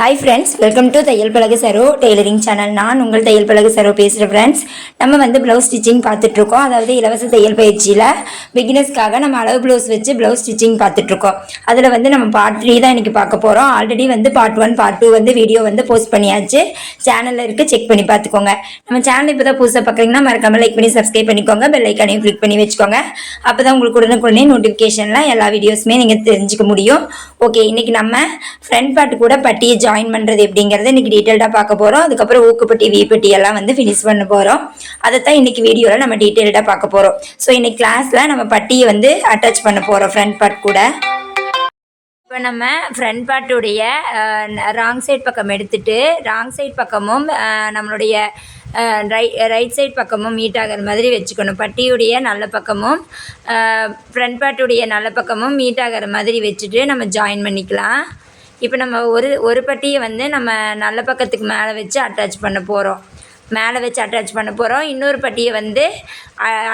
Hi friends welcome to தையல் பழகு Saro tailoring channel நான் உங்கள் தையல் பழகு சரோ பேசுகிறேன் ஃப்ரெண்ட்ஸ் நம்ம வந்து ப்ளவுஸ் ஸ்டிச்சிங் பார்த்துட்ருக்கோம் அதாவது இலவச தையல் பயிற்சியில் பிகினர்ஸ்க்காக நம்ம அளவு ப்ளவுஸ் வச்சு ப்ளவுஸ் ஸ்டிச்சிங் பார்த்துட்ருக்கோம் அதில் வந்து நம்ம பார்ட் த்ரீ தான் இன்றைக்கி பார்க்க போகிறோம் ஆல்ரெடி வந்து பார்ட் ஒன் பார்ட் டூ வந்து வீடியோ வந்து போஸ்ட் பண்ணியாச்சு. சேனலில் இருக்குது செக் பண்ணி பார்த்துக்கோங்க. நம்ம சேனல் இப்போ தான் புதுசாக பார்க்குறீங்கன்னா மறக்காமல் லைக் பண்ணி சப்ஸ்கிரைப் பண்ணிக்கோங்க. பெல் ஐக்கானையும் கிளிக் பண்ணி வச்சுக்கோங்க. அப்போ தான் உங்களுக்கு உடனுக்குடனே நோட்டிஃபிகேஷனில் எல்லா வீடியோஸுமே நீங்கள் தெரிஞ்சுக்க முடியும். ஓகே இன்றைக்கி நம்ம ஃப்ரண்ட் பார்ட் கூட பட்டியை ஜாயின் பண்ணுறது எப்படிங்கிறத இன்றைக்கி டீட்டெயில்டாக பார்க்க போகிறோம் அதுக்கப்புறம் ஊக்குப்பட்டி வீப்பட்டி எல்லாம் வந்து ஃபினிஷ் பண்ண போகிறோம் அதை தான் இன்றைக்கி வீடியோவில் நம்ம டீட்டெயில்டாக பார்க்க போகிறோம் ஸோ இன்றைக்கி கிளாஸில் நம்ம பட்டியை வந்து அட்டாச் பண்ண போகிறோம் ஃப்ரண்ட் பார்ட் கூட. இப்போ நம்ம ஃப்ரண்ட் பார்ட்டுடைய ராங் சைட் பக்கம் எடுத்துட்டு ராங் சைட் பக்கமும் நம்மளுடைய நம்மளுடைய ரைட் சைட் பக்கமும் மீட் ஆகிற மாதிரி வச்சுக்கணும். பட்டியுடைய நல்ல பக்கமும் ஃப்ரண்ட் பார்ட்டுடைய நல்ல பக்கமும் மீட் ஆகிற மாதிரி வச்சுட்டு நம்ம ஜாயின் பண்ணிக்கலாம். இப்போ நம்ம ஒரு ஒரு பட்டியை வந்து நம்ம நல்ல பக்கத்துக்கு மேலே வச்சு அட்டாச் பண்ண போகிறோம் மேலே வச்சு அட்டாச் பண்ண போகிறோம் இன்னொரு பட்டியை வந்து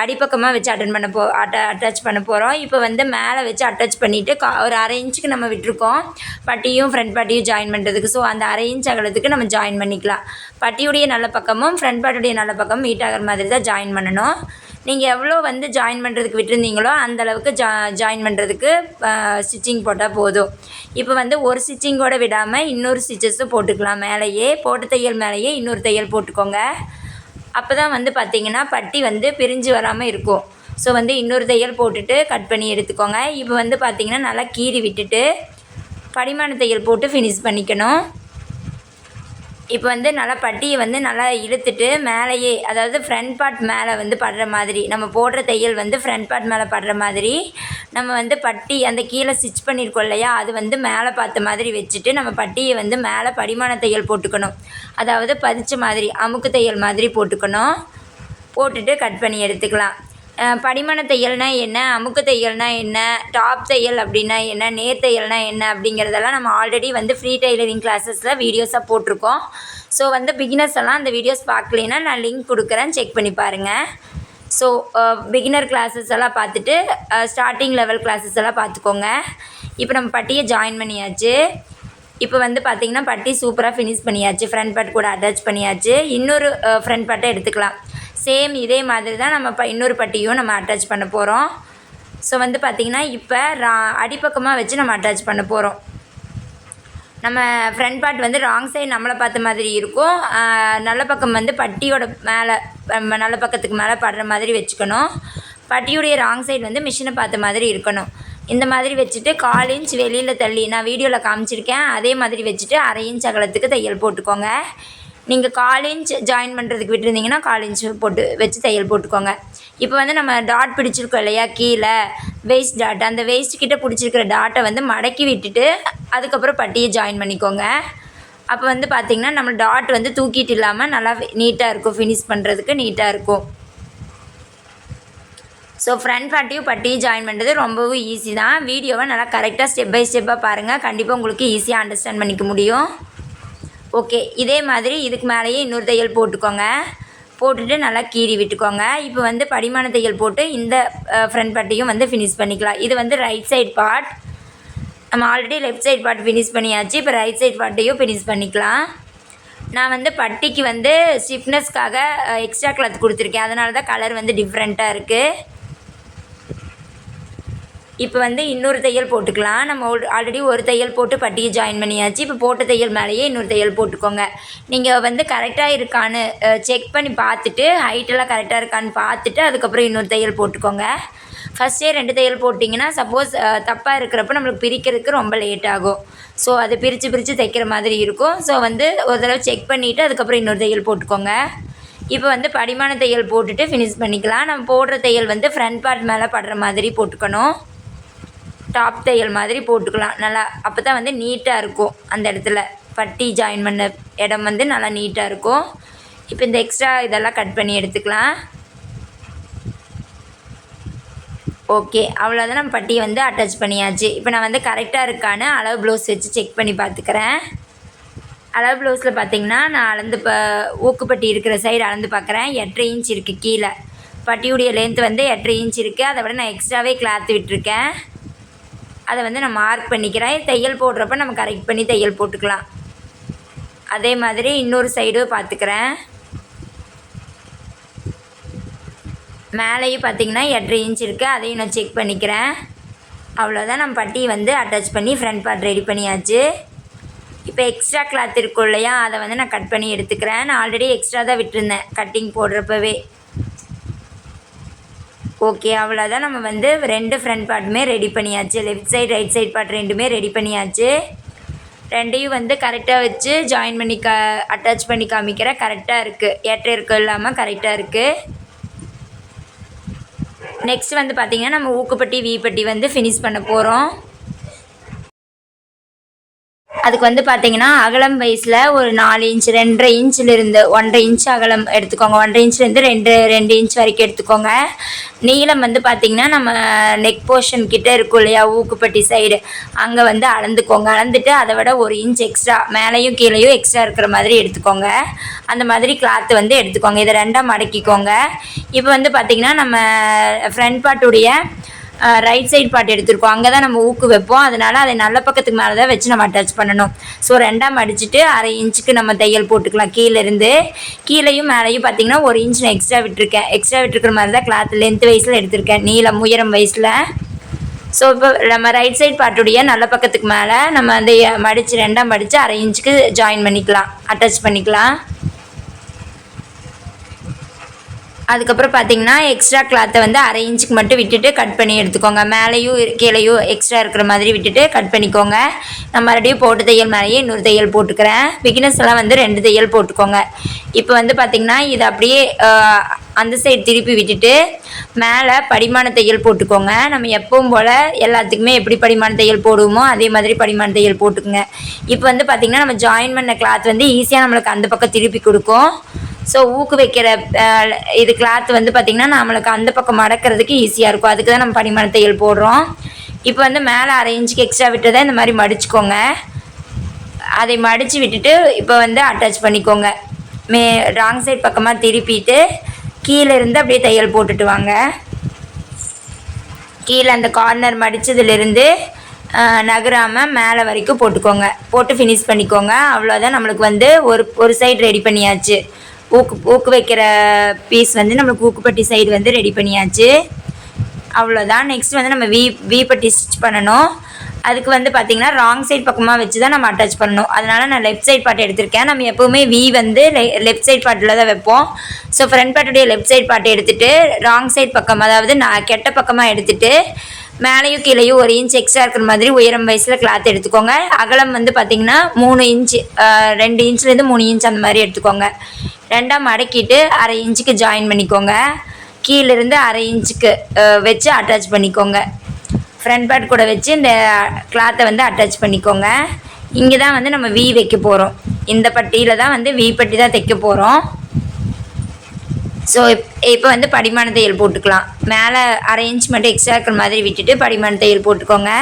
அடிப்பக்கமாக வச்சு அட்டன் பண்ண போ அட்ட அட்டாச் பண்ண போகிறோம் இப்போ வந்து மேலே வச்சு அட்டாச் பண்ணிவிட்டு கா ஒரு அரை இன்ச்சுக்கு நம்ம விட்டுருக்கோம். பட்டியும் ஃப்ரண்ட் பட்டியும் ஜாயின் பண்ணுறதுக்கு ஸோ அந்த அரை இன்ச் அகலத்துக்கு நம்ம ஜாயின் பண்ணிக்கலாம். பட்டியுடைய நல்ல பக்கமும் ஃப்ரண்ட் பார்ட்டுடைய நல்ல பக்கமும் மீட் ஆகிற மாதிரி தான் ஜாயின் பண்ணணும். நீங்கள் எவ்வளோ வந்து ஜாயின் பண்ணுறதுக்கு விட்டுருந்தீங்களோ அந்த அளவுக்கு ஜா ஜாயின் பண்ணுறதுக்கு ஸ்டிச்சிங் போட்டால் போதும். இப்போ வந்து ஒரு ஸ்டிச்சிங்கோட விடாமல் இன்னொரு ஸ்டிச்சஸும் போட்டுக்கலாம். மேலேயே போட்ட தையல் மேலேயே இன்னொரு தையல் போட்டுக்கோங்க. அப்போ தான் வந்து பார்த்தீங்கன்னா பட்டி வந்து பிரிஞ்சு வராமல் இருக்கும். ஸோ வந்து இன்னொரு தையல் போட்டுட்டு கட் பண்ணி எடுத்துக்கோங்க. இப்போ வந்து பார்த்திங்கன்னா நல்லா கீறி விட்டுட்டு படிமான தையல் போட்டு ஃபினிஷ் பண்ணிக்கணும். இப்போ வந்து நல்லா பட்டியை வந்து நல்லா இழுத்துட்டு மேலேயே அதாவது ஃப்ரண்ட் பார்ட் மேலே வந்து படுற மாதிரி நம்ம போடுற தையல் வந்து ஃப்ரண்ட் பார்ட் மேலே படுற மாதிரி நம்ம வந்து பட்டி அந்த கீழே ஸ்டிச் பண்ணியிருக்கோம் இல்லையா அது வந்து மேலே பார்த்த மாதிரி வச்சுட்டு நம்ம பட்டியை வந்து மேலே படிமான தையல் போட்டுக்கணும். அதாவது பதிச்ச மாதிரி அமுக்கு தையல் மாதிரி போட்டுக்கணும். போட்டுட்டு கட் பண்ணி எடுத்துக்கலாம். படிமான தையல்னா என்ன அமுக்கு தையல்னா என்ன டாப் தையல் அப்படின்னா என்ன நேர் தையல்னா என்ன அப்படிங்கிறதெல்லாம் நம்ம ஆல்ரெடி வந்து ஃப்ரீ டைலரிங் கிளாஸஸில் வீடியோஸாக போட்டிருக்கோம். ஸோ வந்து பிகினர்ஸ் எல்லாம் அந்த வீடியோஸ் பார்க்கலைன்னா நான் லிங்க் கொடுக்குறேன். செக் பண்ணி பாருங்கள் ஸோ பிகினர் கிளாஸஸ் எல்லாம் பார்த்துட்டு ஸ்டார்டிங் லெவல் கிளாஸஸ் எல்லாம் பார்த்துக்கோங்க. இப்போ நம்ம பட்டியை ஜாயின் பண்ணியாச்சு. இப்போ வந்து பார்த்திங்கன்னா பட்டி சூப்பராக ஃபினிஷ் பண்ணியாச்சு. ஃப்ரண்ட் பார்ட் கூட அட்டாச் பண்ணியாச்சு. இன்னொரு ஃப்ரண்ட் பார்ட்டை எடுத்துக்கலாம். சேம் இதே மாதிரி தான் நம்ம இப்போ இன்னொரு பட்டியும் நம்ம அட்டாச் பண்ண போகிறோம் ஸோ வந்து பார்த்திங்கன்னா இப்போ ரா அடிப்பக்கமாக வச்சு நம்ம அட்டாச் பண்ண போகிறோம் நம்ம ஃப்ரண்ட் பார்ட் வந்து ராங் சைடு நம்மளை பார்த்த மாதிரி இருக்கும். நல்ல பக்கம் வந்து பட்டியோட மேலே நம்ம நல்ல பக்கத்துக்கு மேலே படுற மாதிரி வச்சுக்கணும். பட்டியுடைய ராங் சைடு வந்து மிஷினை பார்த்த மாதிரி இருக்கணும். இந்த மாதிரி வச்சுட்டு கால் இன்ச் வெளியில் தள்ளி நான் வீடியோவில் காமிச்சிருக்கேன். அதே மாதிரி வச்சுட்டு அரை இன்ச் அகலத்துக்கு தையல் போட்டுக்கோங்க. நீங்கள் கால் இன்ச் ஜாயின் பண்ணுறதுக்கு விட்டுருந்தீங்கன்னா கால் இன்ச் போட்டு வச்சு தையல் போட்டுக்கோங்க. இப்போ வந்து நம்ம டாட் பிடிச்சிருக்கோம் இல்லையா? கீழே வேஸ்ட் டாட் அந்த வேஸ்ட் கிட்டே பிடிச்சிருக்கிற டாட்டை வந்து மடக்கி விட்டுட்டு அதுக்கப்புறம் பட்டியை ஜாயின் பண்ணிக்கோங்க. அப்போ வந்து பார்த்திங்கன்னா நம்ம டாட் வந்து தூக்கிட்டு இல்லாமல் நல்லா நீட்டாக இருக்கும். ஃபினிஷ் பண்ணுறதுக்கு நீட்டாக இருக்கும். ஸோ ஃப்ரண்ட் பார்ட்டியும் பட்டியும் ஜாயின் பண்ணுறது ரொம்பவும் ஈஸி தான். வீடியோவை நல்லா கரெக்டாக ஸ்டெப் பை ஸ்டெப்பாக பாருங்கள் கண்டிப்பாக உங்களுக்கு ஈஸியாக அண்டர்ஸ்டாண்ட் பண்ணிக்க முடியும். ஓகே இதே மாதிரி இதுக்கு மேலேயே இன்னொரு தையல் போட்டுக்கோங்க. போட்டுட்டு நல்லா கீறி விட்டுக்கோங்க. இப்போ வந்து படிமான தையல் போட்டு இந்த ஃப்ரண்ட் பார்ட்டையும் வந்து ஃபினிஷ் பண்ணிக்கலாம். இது வந்து ரைட் சைட் பார்ட் நம்ம already left side part finish பண்ணியாச்சு. இப்போ ரைட் சைட் பார்ட்டையும் ஃபினிஷ் பண்ணிக்கலாம். நான் வந்து பட்டிக்கு வந்து ஸ்டிஃப்னஸ்க்காக எக்ஸ்ட்ரா கிளாத் கொடுத்துருக்கேன். அதனால தான் கலர் வந்து டிஃப்ரெண்ட்டாக இருக்குது இப்போ வந்து இன்னொரு தையல் போட்டுக்கலாம். நம்ம ஆல்ரெடி ஒரு தையல் போட்டு பட்டியை ஜாயின் பண்ணியாச்சு. இப்போ போட்ட தையல் மேலேயே இன்னொரு தையல் போட்டுக்கோங்க. நீங்கள் வந்து கரெக்டாக இருக்கான்னு செக் பண்ணி பார்த்துட்டு ஹைட்டெல்லாம் கரெக்டாக இருக்கான்னு பார்த்துட்டு அதுக்கப்புறம் இன்னொரு தையல் போட்டுக்கோங்க. ஃபஸ்ட்டே ரெண்டு தையல் போட்டிங்கன்னா சப்போஸ் தப்பாக இருக்கிறப்ப நம்மளுக்கு பிரிக்கிறதுக்கு ரொம்ப லேட் ஆகும். ஸோ அதை பிரித்து பிரித்து தைக்கிற மாதிரி இருக்கும். ஸோ வந்து ஒரு தடவை செக் பண்ணிவிட்டு அதுக்கப்புறம் இன்னொரு தையல் போட்டுக்கோங்க. இப்போ வந்து படிமான தையல் போட்டுட்டு ஃபினிஷ் பண்ணிக்கலாம். நம்ம போடுற தையல் வந்து ஃப்ரண்ட் பார்ட் மேலே படுற மாதிரி போட்டுக்கணும். டாப் தையல் மாதிரி போட்டுக்கலாம். நல்லா அப்போ தான் வந்து நீட்டாக இருக்கும். அந்த இடத்துல பட்டி ஜாயின் பண்ண இடம் வந்து நல்லா நீட்டாக இருக்கும். இப்போ இந்த எக்ஸ்ட்ரா இதெல்லாம் கட் பண்ணி எடுத்துக்கலாம். ஓகே அவ்வளோதான் நம்ம பட்டியை வந்து அட்டாச் பண்ணியாச்சு. இப்போ நான் வந்து கரெக்டாக இருக்கான்னு அளவு ப்ளவுஸ் வச்சு செக் பண்ணி பார்த்துக்கிறேன். அளவு ப்ளவுஸில் பார்த்தீங்கன்னா நான் அளந்து ப ஊக்குப்பட்டி இருக்கிற சைடு அளந்து பார்க்குறேன் எட்டரை இன்ச் இருக்குது கீழே. பட்டியுடைய லென்த் வந்து எட்டரை இன்ச் இருக்குது அதை விட நான் எக்ஸ்ட்ராவே கிளாத் விட்டுருக்கேன். அதை வந்து நான் மார்க் பண்ணிக்கிறேன் தையல் போடுறப்ப நம்ம கரெக்ட் பண்ணி தையல் போட்டுக்கலாம். அதே மாதிரி இன்னொரு சைடும் பார்த்துக்கிறேன். மேலேயும் பார்த்தீங்கன்னா எட்டரை இன்ச் இருக்குது அதையும் நான் செக் பண்ணிக்கிறேன். அவ்வளோதான் நம்ம பட்டி வந்து அட்டாச் பண்ணி ஃப்ரண்ட் பார்ட் ரெடி பண்ணியாச்சு. இப்போ எக்ஸ்ட்ரா கிளாத் இருக்கும் இல்லையா? அதை வந்து நான் கட் பண்ணி எடுத்துக்கிறேன். நான் ஆல்ரெடி எக்ஸ்ட்ரா தான் விட்டுருந்தேன். கட்டிங் போடுறப்பவே. ஓகே அவ்வளோதான் நம்ம வந்து ரெண்டு ஃப்ரண்ட் பார்ட்டுமே ரெடி பண்ணியாச்சு. Left side right side part ரெண்டுமே ரெடி பண்ணியாச்சு. ரெண்டையும் வந்து கரெக்டாக வச்சு ஜாயின் பண்ணி க அட்டாச் பண்ணி காமிக்கிறேன் கரெக்டாக இருக்குது ஏற்ற இருக்க இல்லாமல் கரெக்டாக இருக்குது நெக்ஸ்ட் வந்து பார்த்திங்கன்னா நம்ம ஊக்குப்பட்டி வீப்பட்டி வந்து ஃபினிஷ் பண்ண போகிறோம் அதுக்கு வந்து பார்த்தீங்கன்னா அகலம் வயசில் ஒரு நாலு இன்ச் ரெண்டரை இன்ச்சில் இருந்து ஒன்றரை இன்ச் அகலம் எடுத்துக்கோங்க. ஒன்றரை இன்ச்லேருந்து ரெண்டு ரெண்டு இன்ச் வரைக்கும் எடுத்துக்கோங்க. நீளம் வந்து பார்த்தீங்கன்னா நம்ம நெக் போர்ஷன் கிட்டே இருக்கும் இல்லையா? ஊக்குப்பட்டி சைடு அங்கே வந்து அளந்துக்கோங்க. அளந்துட்டு அதை விட ஒரு இன்ச் எக்ஸ்ட்ரா மேலேயும் கீழேயும் எக்ஸ்ட்ரா இருக்கிற மாதிரி எடுத்துக்கோங்க. அந்த மாதிரி கிளாத்து வந்து எடுத்துக்கோங்க. இதை ரெண்டாக மடக்கிக்கோங்க. இப்போ வந்து பார்த்தீங்கன்னா நம்ம ஃப்ரண்ட் பார்ட்டுடைய ரைட் சைடு பார்ட் எடுத்திருக்கோம். அங்கே தான் நம்ம ஊக்கு வைப்போம். அதனால் அதை நல்ல பக்கத்துக்கு மேலே தான் வச்சு நம்ம அட்டாச் பண்ணணும். ஸோ ரெண்டாம் அடிச்சுட்டு அரை இன்ச்சுக்கு நம்ம தையல் போட்டுக்கலாம். கீழேருந்து கீழேயும் மேலேயும் பார்த்தீங்கன்னா ஒரு இன்ச் நான் எக்ஸ்ட்ரா விட்டுருக்கேன். எக்ஸ்ட்ரா விட்டுருக்கிற மாதிரி தான் கிளாத் லென்த் வயசில் எடுத்திருக்கேன். நீளம் உயரம் வயசில் ஸோ இப்போ நம்ம ரைட் சைட் பார்ட்டுடைய நல்ல பக்கத்துக்கு மேலே நம்ம அந்த மடித்து ரெண்டாம் மடித்து அரை இன்ச்சுக்கு ஜாயின் பண்ணிக்கலாம். அட்டாச் பண்ணிக்கலாம். அதுக்கப்புறம் பார்த்தீங்கன்னா எக்ஸ்ட்ரா கிளாத்தை வந்து அரை இன்ச்சுக்கு மட்டும் விட்டுட்டு கட் பண்ணி எடுத்துக்கோங்க. மேலேயும் கீழேயும் எக்ஸ்ட்ரா இருக்கிற மாதிரி விட்டுட்டு கட் பண்ணிக்கோங்க. நான் மறுபடியும் போட்டு தையல் மேலேயே இன்னொரு தையல் போட்டுக்கிறேன். பிகினர்ஸ் எல்லாம் வந்து ரெண்டு தையல் போட்டுக்கோங்க. இப்போ வந்து பார்த்தீங்கன்னா இது அப்படியே அந்த சைடு திருப்பி விட்டுட்டு மேலே படிமான தையல் போட்டுக்கோங்க. நம்ம எப்பவும் போல் எல்லாத்துக்குமே எப்படி படிமான தையல் போடுவோமோ அதே மாதிரி படிமான தையல் போட்டுக்குங்க. இப்போ வந்து பார்த்திங்கன்னா நம்ம ஜாயின் பண்ண கிளாத் வந்து ஈஸியாக நம்மளுக்கு அந்த பக்கம் திருப்பி கொடுக்கும். ஸோ ஊக்கு வைக்கிற இது கிளாத் வந்து பார்த்திங்கன்னா நம்மளுக்கு அந்த பக்கம் மடக்கிறதுக்கு ஈஸியாக இருக்கும். அதுக்கு தான் நம்ம படிமான தையல் போடுறோம். இப்போ வந்து மேலே அரை இன்ச்சுக்கு எக்ஸ்ட்ரா விட்டதை இந்த மாதிரி மடிச்சுக்கோங்க. அதை மடித்து விட்டுட்டு இப்போ வந்து அட்டாச் பண்ணிக்கோங்க. மே ராங் சைட் பக்கமாக திருப்பிட்டு கீழே இருந்து அப்படியே தையல் போட்டுட்டு வாங்க. கீழே அந்த கார்னர் மடித்ததுலேருந்து நகராமல் மேலே வரைக்கும் போட்டுக்கோங்க. போட்டு ஃபினிஷ் பண்ணிக்கோங்க. அவ்வளோதான் நம்மளுக்கு வந்து ஒரு ஒரு சைடு ரெடி பண்ணியாச்சு. ஊக்கு ஊக்கு வைக்கிற பீஸ் வந்து நம்மளுக்கு ஊக்குப்பட்டி சைடு வந்து ரெடி பண்ணியாச்சு. அவ்வளோதான் நெக்ஸ்ட் வந்து நம்ம வி வீப்பட்டி ஸ்டிச் பண்ணணும். அதுக்கு வந்து பார்த்திங்கன்னா ராங் சைட் பக்கமாக வச்சு தான் நம்ம அட்டாச் பண்ணணும். அதனால் நான் லெஃப்ட் சைட் பார்ட் எடுத்திருக்கேன். நம்ம எப்போவுமே வி வந்து லெஃப்ட் சைட் பார்ட்டில் தான் வைப்போம். ஸோ ஃப்ரண்ட் பார்ட்டுடைய லெஃப்ட் சைட் பார்ட் எடுத்துகிட்டு ராங் சைட் பக்கம் அதாவது நான் கெட்ட பக்கமாக எடுத்துகிட்டு மேலேயும் கீழேயும் ஒரு இன்ச் எக்ஸ்ட்ரா இருக்கிற மாதிரி உயரம் வயசில் கிளாத் எடுத்துக்கோங்க. அகலம் வந்து பார்த்திங்கன்னா மூணு இன்ச் ரெண்டு இன்ச்லேருந்து மூணு இன்ச் அந்த மாதிரி எடுத்துக்கோங்க. ரெண்டாக மடக்கிட்டு அரை இன்ச்சுக்கு ஜாயின் பண்ணிக்கோங்க. கீழேருந்து அரை இன்ச்சுக்கு வச்சு அட்டாச் பண்ணிக்கோங்க. ஃப்ரண்ட் பார்ட் கூட வச்சு இந்த கிளாத்தை வந்து அட்டாச் பண்ணிக்கோங்க. இங்கே தான் வந்து நம்ம வி வைக்க போகிறோம் இந்த பட்டியில் தான் வந்து வி பட்டி தான் தைக்க போகிறோம் ஸோ இப்போ வந்து படிமான தையல் போட்டுக்கலாம். மேலே அரை இன்ச் மட்டும் எக்ஸ்ட்ரா இருக்கிற மாதிரி விட்டுட்டு படிமான தையல் போட்டுக்கோங்க.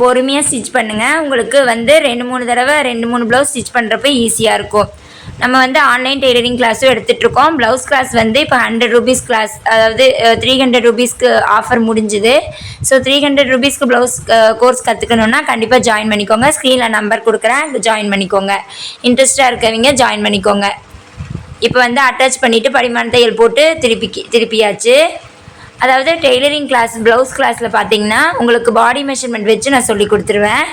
பொறுமையாக ஸ்டிச் பண்ணுங்கள் உங்களுக்கு வந்து ரெண்டு மூணு தடவை ரெண்டு மூணு ப்ளவுஸ் ஸ்டிச் பண்ணுறப்ப ஈஸியாக இருக்கும். நம்ம வந்து ஆன்லைன் டெய்லரிங் கிளாஸும் எடுத்துகிட்ருக்கோம் ப்ளவுஸ் கிளாஸ் வந்து இப்போ ஹண்ட்ரட் ருபீஸ் கிளாஸ் அதாவது த்ரீ ஹண்ட்ரட் ருபீஸ்க்கு ஆஃபர் முடிஞ்சுது. ஸோ த்ரீ ஹண்ட்ரட் ருபீஸ்க்கு ப்ளவுஸ் கோர்ஸ் கற்றுக்கணுன்னா கண்டிப்பாக ஜாயின் பண்ணிக்கோங்க. ஸ்க்ரீனில் நம்பர் கொடுக்குறேன். ஜாயின் பண்ணிக்கோங்க. இன்ட்ரெஸ்டாக இருக்கவங்க ஜாயின் பண்ணிக்கோங்க. இப்போ வந்து அட்டாச் பண்ணிவிட்டு படிமான தையல் போட்டு திருப்பி திருப்பியாச்சு. அதாவது டெய்லரிங் கிளாஸ் ப்ளவுஸ் கிளாஸில் பார்த்தீங்கன்னா உங்களுக்கு பாடி மெஷர்மெண்ட் வச்சு நான் சொல்லி கொடுத்துருவேன்.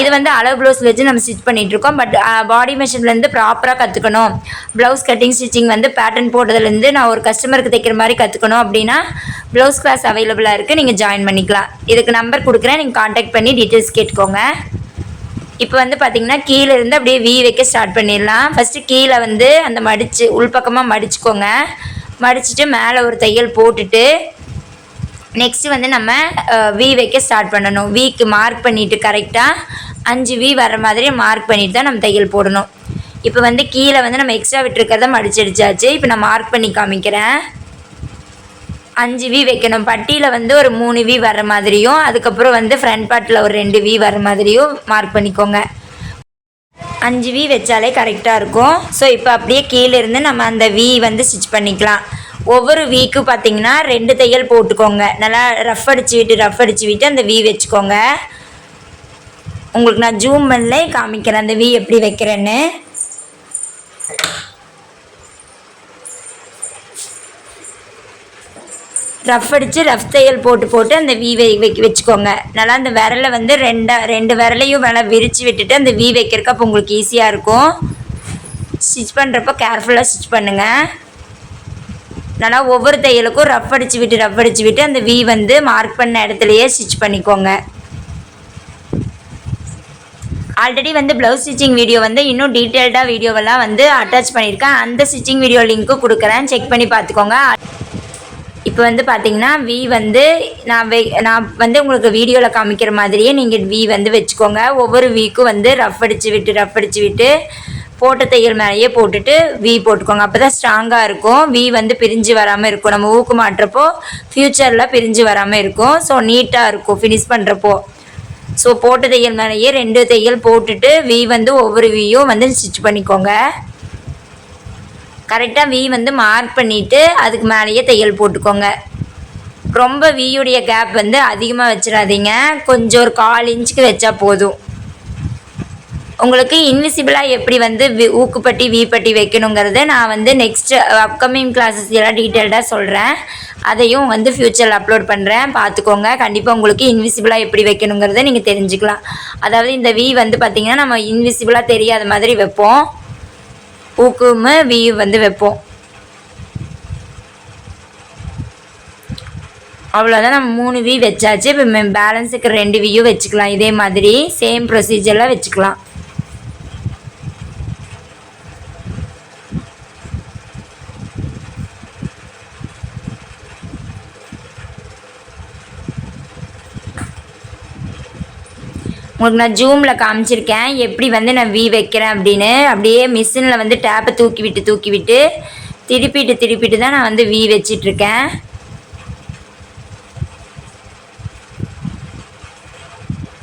இது வந்து அளவு ப்ளவுஸ் வச்சு நம்ம ஸ்டிச் பண்ணிகிட்ருக்கோம் பட் பாடி மெஷர்லேருந்து ப்ராப்பராக கற்றுக்கணும் ப்ளவுஸ் கட்டிங் ஸ்டிச்சிங் வந்து பேட்டர்ன் போட்டதுலேருந்து நான் ஒரு கஸ்டமருக்கு தைக்கிற மாதிரி கற்றுக்கணும் அப்படின்னா ப்ளவுஸ் கிளாஸ் அவைலபிளாக இருக்குது நீங்கள் ஜாயின் பண்ணிக்கலாம். இதுக்கு நம்பர் கொடுக்குறேன். நீங்கள் காண்டாக்ட் பண்ணி டீட்டெயில்ஸ் கேட்டுக்கோங்க. இப்போ வந்து பார்த்தீங்கன்னா கீழே இருந்து அப்படியே வி வைக்க ஸ்டார்ட் பண்ணிடலாம். ஃபஸ்ட்டு கீழே வந்து அந்த மடித்து உள்பக்கமாக மடிச்சுக்கோங்க. மடிச்சுட்டு மேலே ஒரு தையல் போட்டுட்டு நெக்ஸ்ட் வந்து நம்ம வி வைக்க ஸ்டார்ட் பண்ணணும். விக்கு மார்க் பண்ணிவிட்டு கரெக்டாக அஞ்சு வி வர மாதிரி மார்க் பண்ணிட்டு தான் நம்ம தையல் போடணும். இப்போ வந்து கீழே வந்து நம்ம எக்ஸ்ட்ரா விட்டுருக்கிறத மடிச்சடிச்சாச்சு. இப்போ நான் மார்க் பண்ணி காமிக்கிறேன். அஞ்சு வி வைக்கணும். பட்டியில் வந்து ஒரு மூணு வி வர மாதிரியும் அதுக்கப்புறம் வந்து ஃப்ரண்ட் பார்ட்டில் ஒரு ரெண்டு வி வர மாதிரியும் மார்க் பண்ணிக்கோங்க. அஞ்சு வி வச்சாலே கரெக்டாக இருக்கும். ஸோ இப்போ அப்படியே கீழே இருந்து நம்ம அந்த வி வந்து ஸ்டிச் பண்ணிக்கலாம். ஒவ்வொரு வீக்கு பார்த்தீங்கன்னா ரெண்டு தையல் போட்டுக்கோங்க. நல்லா ரஃப் அடிச்சு விட்டு ரஃப் அடிச்சு விட்டு அந்த வீ வச்சுக்கோங்க. உங்களுக்கு நான் ஜூம் பண்ணல காமிக்கிறேன் அந்த வீ எப்படி வைக்கிறேன்னு. ரஃப் அடித்து ரஃப் தையல் போட்டு போட்டு அந்த வீ வை வைக்க வச்சுக்கோங்க. நல்லா அந்த விரலை வந்து ரெண்டா ரெண்டு விரலையும் நல்லா விரித்து விட்டுட்டு அந்த வீ வைக்கிறக்கு அப்போ உங்களுக்கு ஈஸியாக இருக்கும். ஸ்டிச் பண்ணுறப்போ கேர்ஃபுல்லாக ஸ்டிச் பண்ணுங்கள் நல்லா ஒவ்வொரு தையலுக்கும் ரஃப் அடித்து விட்டு ரஃப் அடித்து விட்டு அந்த வி வந்து மார்க் பண்ண இடத்துலையே ஸ்டிச் பண்ணிக்கோங்க. ஆல்ரெடி வந்து ப்ளவுஸ் ஸ்டிச்சிங் வீடியோ வந்து இன்னும் டீட்டெயில்டாக வீடியோவெல்லாம் வந்து அட்டாச் பண்ணியிருக்கேன். அந்த ஸ்டிச்சிங் வீடியோ லிங்க்கும் கொடுக்குறேன். செக் பண்ணி பார்த்துக்கோங்க. இப்போ வந்து பார்த்தீங்கன்னா வி வந்து நான் வெ நான் வந்து உங்களுக்கு வீடியோவில் காமிக்கிற மாதிரியே நீங்கள் வி வந்து வச்சுக்கோங்க. ஒவ்வொரு வீக்கும் வந்து ரஃப் அடித்து விட்டு ரஃப் அடித்து விட்டு போட்ட தையல் மேலேயே போட்டுட்டு வி போட்டுக்கோங்க. அப்போ தான் ஸ்ட்ராங்காக இருக்கும். வி வந்து பிரிஞ்சு வராமல் இருக்கும். நம்ம ஊக்கு மாட்டுறப்போ ஃப்யூச்சரில் பிரிஞ்சு வராமல் இருக்கும். ஸோ நீட்டாக இருக்கும். ஃபினிஷ் பண்ணுறப்போ ஸோ போட்ட தையல் மேலேயே ரெண்டு தையல் போட்டுட்டு வி வந்து ஒவ்வொரு வியும் வந்து ஸ்டிச் பண்ணிக்கோங்க. கரெக்டாக வி வந்து மார்க் பண்ணிவிட்டு அதுக்கு மேலேயே தையல் போட்டுக்கோங்க. ரொம்ப வியுடைய கேப் வந்து அதிகமாக வச்சிடாதீங்க. கொஞ்சம் ஒரு கால் இன்ச்சுக்கு வச்சா போதும். உங்களுக்கு இன்விசிபிளாக எப்படி வந்து வி ஊக்குப்பட்டி வீப்பட்டி வைக்கணுங்கிறத நான் வந்து நெக்ஸ்ட் அப்கமிங் கிளாஸஸ் எல்லாம் டீட்டெயில்டாக சொல்கிறேன் அதையும் வந்து ஃப்யூச்சரில் அப்லோட் பண்ணுறேன் பார்த்துக்கோங்க கண்டிப்பாக உங்களுக்கு இன்விசிபிளாக எப்படி வைக்கணுங்கிறத நீங்கள் தெரிஞ்சுக்கலாம். அதாவது இந்த வி வந்து பார்த்திங்கன்னா நம்ம இன்விசிபிளாக தெரியாத மாதிரி வைப்போம். ஊக்கும் வி வந்து வைப்போம். அவ்வளோதான் நம்ம மூணு வி வச்சாச்சு. இப்போ பேலன்ஸுக்கு ரெண்டு வியூ வச்சுக்கலாம். இதே மாதிரி சேம் ப்ரொசீஜரில் வச்சுக்கலாம். உங்களுக்கு நான் ஜூமில் காமிச்சிருக்கேன். எப்படி வந்து நான் வீ வைக்கிறேன் அப்படின்னு. அப்படியே மிஷினில் வந்து டேப்பை தூக்கி விட்டு தூக்கி விட்டு திருப்பிட்டு திருப்பிட்டு தான் நான் வந்து வீ வச்சிட்ருக்கேன்.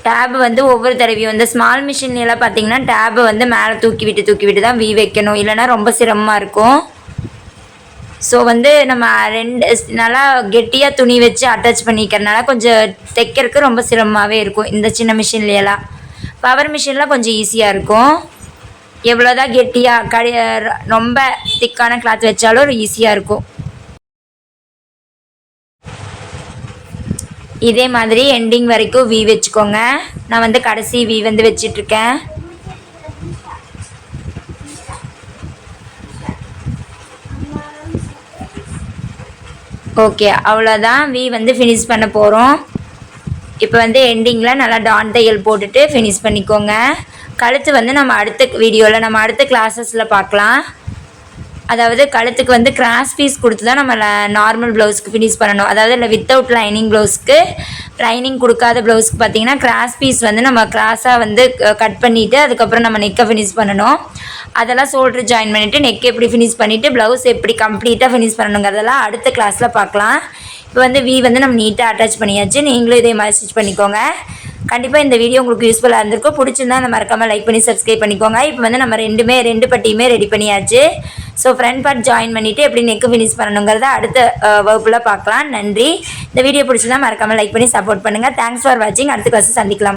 டேப் வந்து ஒவ்வொரு தடவையும் இந்த ஸ்மால் மிஷின்லாம் பார்த்தீங்கன்னா டேபை வந்து மேலே தூக்கி விட்டு தூக்கி விட்டு தான் வீ வைக்கணும். இல்லைன்னா ரொம்ப சிரமமாக இருக்கும். ஸோ வந்து நம்ம ரெண்டு நல்லா கெட்டியாக துணி வச்சு அட்டாச் பண்ணிக்கிறனால கொஞ்சம் தைக்கிறதுக்கு ரொம்ப சிரமமாகவே இருக்கும். இந்த சின்ன மிஷின்லையெல்லாம் பவர் மிஷின்லாம் கொஞ்சம் ஈஸியாக இருக்கும். எவ்வளோதான் கெட்டியாக கடி ரொம்ப திக்கான கிளாத் வச்சாலும் ஈஸியாக இருக்கும். இதே மாதிரி எண்டிங் வரைக்கும் வி வச்சுக்கோங்க. நான் வந்து கடைசி வி வந்து வச்சிட்ருக்கேன். ஓகே அவ்வளோதான் வி வந்து ஃபினிஷ் பண்ண போகிறோம் இப்போ வந்து எண்டிங்கில் நல்லா டான் தையல் போட்டுட்டு ஃபினிஷ் பண்ணிக்கோங்க. கழுத்து வந்து நம்ம அடுத்த வீடியோவில் நம்ம அடுத்த கிளாஸஸில் பார்க்கலாம். அதாவது கழுத்துக்கு வந்து கிராஸ் பீஸ் கொடுத்து தான் நம்ம நார்மல் ப்ளவுஸ்க்கு ஃபினிஷ் பண்ணணும். அதாவது இல்லை வித்தவுட் லைனிங் ப்ளவுஸ்க்கு லைனிங் கொடுக்காத ப்ளவுஸ்க்கு பார்த்தீங்கன்னா கிராஸ் பீஸ் வந்து நம்ம கிராஸாக வந்து கட் பண்ணிவிட்டு அதுக்கப்புறம் நம்ம நெக்கை ஃபினிஷ் பண்ணணும். அதெல்லாம் ஷோல்ட்ரு ஜாயின் பண்ணிவிட்டு நெக் எப்படி ஃபினிஷ் பண்ணிவிட்டு ப்ளவுஸ் எப்படி கம்ப்ளீட்டாக ஃபினிஷ் பண்ணணுங்கிறதெல்லாம் அடுத்த கிளாஸில் பார்க்கலாம். இப்போ வந்து வி வந்து நம்ம நீட்டாக அட்டாச் பண்ணியாச்சு. நீங்களும் இதே மாதிரி ஸ்டிச் பண்ணிக்கோங்க. கண்டிப்பாக இந்த வீடியோ உங்களுக்கு யூஸ்ஃபுல்லாக இருந்திருக்கும். பிடிச்சிருந்தா அந்த மறக்காமல் லைக் பண்ணி சப்ஸ்கிரைப் பண்ணிக்கோங்க. இப்போ வந்து நம்ம ரெண்டுமே ரெண்டு பட்டியுமே ரெடி பண்ணியாச்சு. ஸோ ஃப்ரண்ட் பார்ட் ஜாயின் பண்ணிவிட்டு எப்படி நெக்கு ஃபினிஷ் பண்ணணுங்கிறத அடுத்த வகுப்பில் பார்க்கலாம். நன்றி. இந்த வீடியோ பிடிச்சிருந்தா மறக்காமல் லைக் பண்ணி சப்போர்ட் பண்ணுங்கள் தேங்க்ஸ் ஃபார் வாட்சிங் அடுத்த கிளாஸ் சந்திக்கலாம்.